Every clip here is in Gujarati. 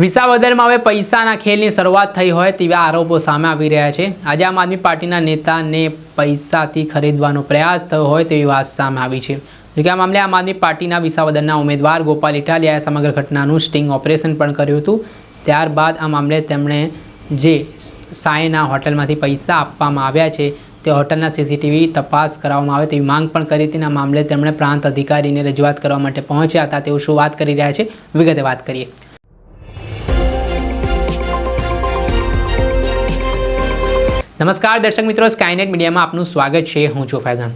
વિસાવદરમાં હવે પૈસાના ખેલની શરૂઆત થઈ હોય તેવા આરોપો સામે આવી રહ્યા છે. આજે આમ આદમી પાર્ટીના નેતાને પૈસાથી ખરીદવાનો પ્રયાસ થયો હોય તેવી વાત સામે આવી છે. જોકે આ મામલે આમ આદમી પાર્ટીના વિસાવદરના ઉમેદવાર ગોપાલ ઇટાલિયાએ સમગ્ર ઘટનાનું સ્ટિંગ ઓપરેશન પણ કર્યું હતું. ત્યારબાદ આ મામલે તેમણે જે સાયના હોટલમાંથી પૈસા આપવામાં આવ્યા છે તે હોટલના સીસીટીવી તપાસ કરાવવામાં આવે તેવી માંગ પણ કરી હતી આ મામલે તેમણે પ્રાંત અધિકારીને રજૂઆત કરવા માટે પહોંચ્યા હતા. તેઓ શું વાત કરી રહ્યા છે? વિગતે વાત કરીએ. નમસ્કાર દર્શક મિત્રો સ્કાયનેટ મીડિયામાં આપનું સ્વાગત છે. હું છું ફૈઝાન.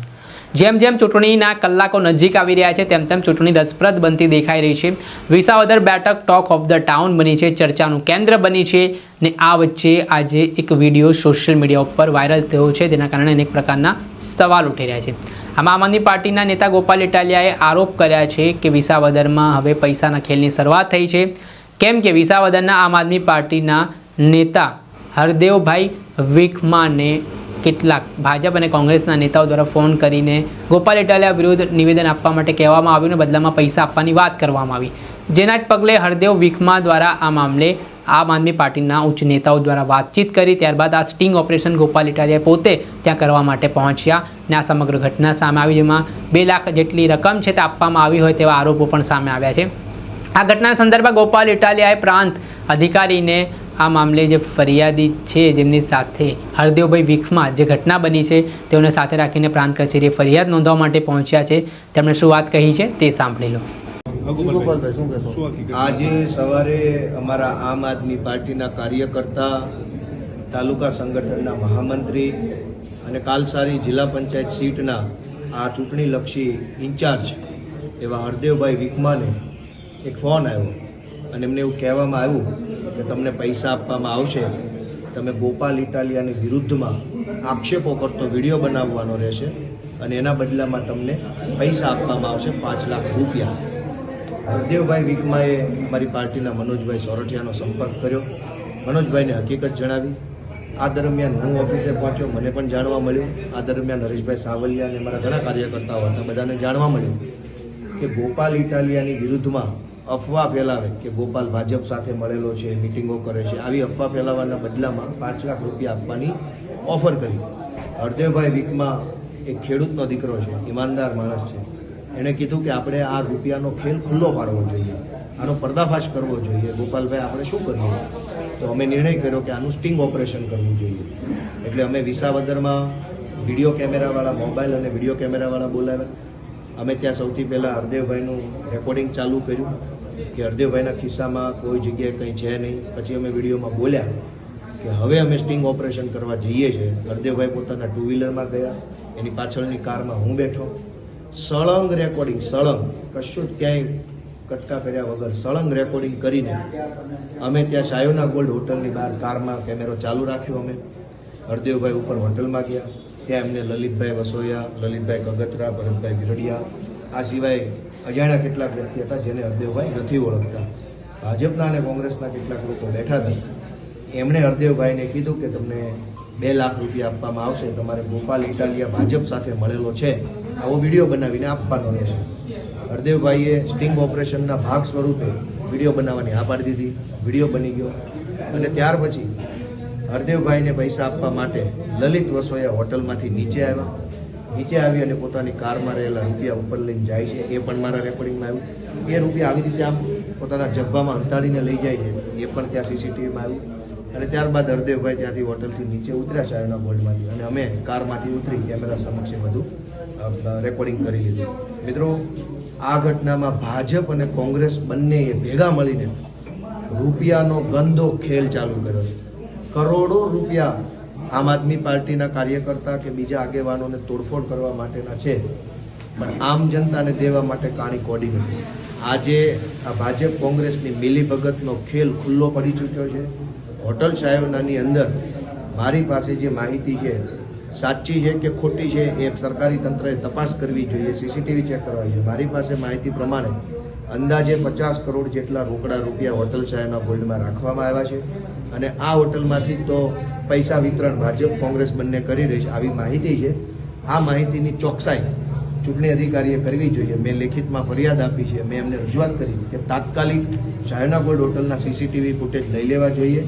જેમ જેમ ચૂંટણીના કલાકો નજીક આવી રહ્યા છે, તેમ તેમ ચૂંટણી રસપ્રદ બનતી દેખાઈ રહી છે. વિસાવદર બેઠક ટોક ઓફ ધ ટાઉન બની છે, ચર્ચાનું કેન્દ્ર બની છે ને આ વચ્ચે આજે એક વીડિયો સોશિયલ મીડિયા ઉપર વાયરલ થયો છે તેના કારણે અનેક પ્રકારના સવાલ ઉઠી રહ્યા છે. આમ આમ આદમી પાર્ટીના નેતા ગોપાલ ઇટાલિયાએ આરોપ કર્યા છે કે વિસાવદરમાં હવે પૈસાના ખેલની શરૂઆત થઈ છે. કેમ કે વિસાવદરના આમ આદમી પાર્ટીના નેતા હરદેવભાઈ વિખમાને કેટલાક ભાજપ અને કોંગ્રેસના નેતાઓ દ્વારા ફોન કરીને ગોપાલ ઇટાલિયા વિરુદ્ધ નિવેદન આપવા માટે કહેવામાં આવ્યું અને બદલામાં પૈસા આપવાની વાત કરવામાં આવી. જેના જ પગલે હરદેવ વિખમા દ્વારા આ મામલે આમ આદમી પાર્ટીના ઉચ્ચ નેતાઓ દ્વારા વાતચીત કરી, ત્યારબાદ આ સ્ટિંગ ઓપરેશન ગોપાલ ઇટાલિયા પોતે ત્યાં કરવા માટે પહોંચ્યા ને આ સમગ્ર ઘટના સામે આવી, જેમાં બે લાખ જેટલી રકમ છે તે આપવામાં આવી હોય તેવા આરોપો પણ સામે આવ્યા છે. આ ઘટના સંદર્ભે ગોપાલ ઇટાલિયાએ પ્રાંત અધિકારીને આ મામલે જે ફરિયાદી છે જેમની સાથે હરદેવભાઈ વિખમાં જે ઘટના બની છે તેઓને સાથે રાખીને પ્રાંત કચેરીએ ફરિયાદ નોંધવા માટે પહોંચ્યા છે. તેમણે શું વાત કહી છે તે સાંભળી લો? આજે સવારે અમારા આમ આદમી પાર્ટીના કાર્યકર્તા તાલુકા સંગઠનના મહામંત્રી અને કાલસારી જિલ્લા પંચાયત સીટના આ ચૂંટણીલક્ષી ઇન્ચાર્જ એવા હરદેવભાઈ વિકમાને એક ફોન આવ્યો. અને એમને એવું કહેવામાં આવ્યું કે તમને પૈસા આપવામાં આવશે. તમે ગોપાલ ઇટાલિયાની વિરુદ્ધમાં આક્ષેપો કરતો વીડિયો બનાવવાનો રહેશે અને એના બદલામાં તમને પૈસા આપવામાં આવશે પાંચ લાખ રૂપિયા. હરદેવભાઈ વિકમાએ મારી પાર્ટીના મનોજભાઈ સોરઠિયાનો સંપર્ક કર્યો. મનોજભાઈને હકીકત જણાવી. આ દરમિયાન હું ઓફિસે પહોંચ્યો, મને પણ જાણવા મળ્યું. આ દરમિયાન હરેશભાઈ સાવલિયા અને મારા ઘણા કાર્યકર્તાઓ હતા, બધાને જાણવા મળ્યું કે ગોપાલ ઇટાલિયાની વિરુદ્ધમાં અફવા ફેલાવે કે ગોપાલ ભાજપ સાથે મળેલો છે મિટિંગો કરે છે, આવી અફવા ફેલાવવાના બદલામાં પાંચ લાખ રૂપિયા આપવાની ઓફર કરી. હરદેવભાઈ વિકમાં એક ખેડૂતનો દીકરો છે, ઈમાનદાર માણસ છે. એણે કીધું કે આપણે આ રૂપિયાનો ખેલ ખુલ્લો પાડવો જોઈએ. આનો પર્દાફાશ કરવો જોઈએ. ગોપાલભાઈ, આપણે શું કરીએ? તો અમે નિર્ણય કર્યો કે આનું સ્ટિંગ ઓપરેશન કરવું જોઈએ. એટલે અમે વિસાવદરમાં વીડિયો કેમેરાવાળા મોબાઈલ અને વીડિયો કેમેરાવાળા બોલાવ્યા. અમે ત્યાં સૌથી પહેલાં હરદેવભાઈનું રેકોર્ડિંગ ચાલુ કર્યું કે હરદેવભાઈના ખિસ્સામાં કોઈ જગ્યાએ કંઈ છે નહીં. પછી અમે વિડીયોમાં બોલ્યા કે હવે અમે સ્ટિંગ ઓપરેશન કરવા જઈએ છીએ. હરદેવભાઈ પોતાના ટુ વ્હીલરમાં ગયા. એની પાછળની કારમાં હું બેઠો. સળંગ રેકોર્ડિંગ સળંગ. કશું જ ક્યાંય કટકા કર્યા વગર સળંગ રેકોર્ડિંગ કરીને અમે ત્યાં સાયોના ગોલ્ડ હોટલની બહાર કારમાં કેમેરો ચાલુ રાખ્યો અમે. હરદેવભાઈ ઉપર હોટલમાં ગયા. ત્યાં એમને લલિતભાઈ વસોયા, લલિતભાઈ કગતરા, ભરતભાઈ ગીરડિયા, આ સિવાય અજાણ્યા કેટલાક વ્યક્તિ હતા જેને હરદેવભાઈ નથી ઓળખતા. ભાજપના અને કોંગ્રેસના કેટલાક લોકો બેઠા હતા. એમણે હરદેવભાઈને કીધું કે તમને બે લાખ રૂપિયા આપવામાં આવશે, તમારે ગોપાલ ઇટાલિયા ભાજપ સાથે મળેલો છે. આવો વીડિયો બનાવીને આપવાનો રહેશે. હરદેવભાઈએ સ્ટિંગ ઓપરેશનના ભાગ સ્વરૂપે વીડિયો બનાવવાની આ પાડી દીધી. વીડિયો બની ગયો. અને ત્યાર પછી હરદેવભાઈને પૈસા આપવા માટે લલિત વસોયા હોટલમાંથી નીચે આવ્યા. નીચે આવી અને પોતાની કારમાં રહેલા રૂપિયા ઉપર લઈને જાય છે. એ પણ મારા રેકોર્ડિંગમાં આવ્યું. એ રૂપિયા આવી રીતે આમ પોતાના જબ્બામાં અંતાડીને લઈ જાય છે. એ પણ ત્યાં સીસીટીવીમાં આવ્યું. અને ત્યારબાદ હરદેવભાઈ ત્યાંથી હોટલથી નીચે ઉતર્યા શાયરના બોર્ડમાંથી. અને અમે કારમાંથી ઉતરી કેમેરા સમક્ષ બધું રેકોર્ડિંગ કરી લીધું. મિત્રો, આ ઘટનામાં ભાજપ અને કોંગ્રેસ બંનેએ ભેગા મળીને રૂપિયાનો ગંદો ખેલ ચાલુ કર્યો છે. કરોડો રૂપિયા આમ આદમી પાર્ટીના કાર્યકર્તા કે બીજા આગેવાનોને તોડફોડ કરવા માટેના છે. પણ આમ જનતાને દેવા માટે કાણી કોડી નથી. આજે આ ભાજપ કોંગ્રેસની મિલીભગતનો ખેલ ખુલ્લો પડી ચૂક્યો છે. હોટલ સાહેબનાની અંદર મારી પાસે જે માહિતી છે, સાચી છે કે ખોટી છે, એ સરકારી તંત્રએ તપાસ કરવી જોઈએ, સીસીટીવી ચેક કરવા જોઈએ. મારી પાસે માહિતી પ્રમાણે અંદાજે પચાસ કરોડ જેટલા રોકડા રૂપિયા હોટલ સાહેબના ગોલ્ડમાં રાખવામાં આવ્યા છે. અને આ હોટલમાંથી તો પૈસા વિતરણ ભાજપ, કોંગ્રેસ બંને કરી રહી છે. આવી માહિતી છે. આ માહિતીની ચોકસાઈ ચૂંટણી અધિકારીએ કરવી જોઈએ. મેં લેખિતમાં ફરિયાદ આપી છે. મેં એમને રજૂઆત કરી કે તાત્કાલિક શાયના ગોલ્ડ હોટલના સીસીટીવી ફૂટેજ લઈ લેવા જોઈએ.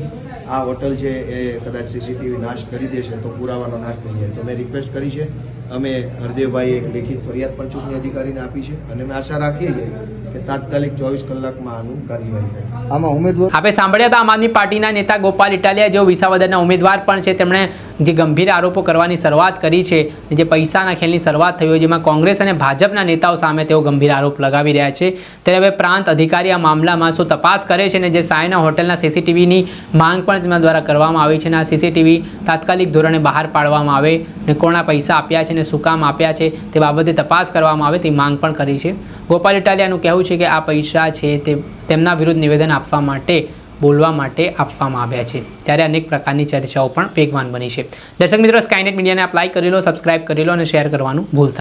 આ હોટલ છે એ કદાચ સીસીટીવી નાશ કરી દેશે તો પુરાવાનો નાશ થઈ જાય. તો મેં રિક્વેસ્ટ કરી છે અમે હરદેવભાઈએ એક લેખિત ફરિયાદ પણ ચૂંટણી અધિકારીને આપી છે અને અમે આશા રાખીએ છીએ કે તાત્કાલિક ચોવીસ કલાકમાં આનું કાર્યવાહી થાય. આમાં ઉમેદવાર આપણે સાંભળ્યા હતા આમ આદમી પાર્ટીના નેતા ગોપાલ ઇટાલિયા જેઓ વિસાવદરના ઉમેદવાર પણ છે તેમણે જે ગંભીર આરોપો કરવાની શરૂઆત કરી છે જે પૈસાના ખેલની શરૂઆત થઈ હોય જેમાં કોંગ્રેસ અને ભાજપના નેતાઓ સામે તેઓ ગંભીર આરોપ લગાવી રહ્યા છે. ત્યારે હવે પ્રાંત અધિકારી આ મામલામાં શું તપાસ કરે છે અને જે સાયના હોટલના સીસીટીવીની માંગ પણ તેમના દ્વારા કરવામાં આવી છે અને આ સીસીટીવી તાત્કાલિક ધોરણે બહાર પાડવામાં આવે અને કોના પૈસા આપ્યા છે અને શું કામ આપ્યા છે તે બાબતે તપાસ કરવામાં આવે તે માંગ પણ કરી છે. ગોપાલ ઇટાલિયાનું કહેવું છે કે આ પૈસા છે તે તેમના વિરુદ્ધ નિવેદન આપવા માટે, બોલવા માટે આપવામાં આવ્યા છે. ત્યારે અનેક પ્રકારની ચર્ચાઓ પણ વેગવાન બની છે. દર્શક મિત્રો સ્કાયનેટ મીડિયાને આપ લાઇક કરી લો સબસ્ક્રાઇબ કરી લો અને શેર કરવાનું ભૂલતા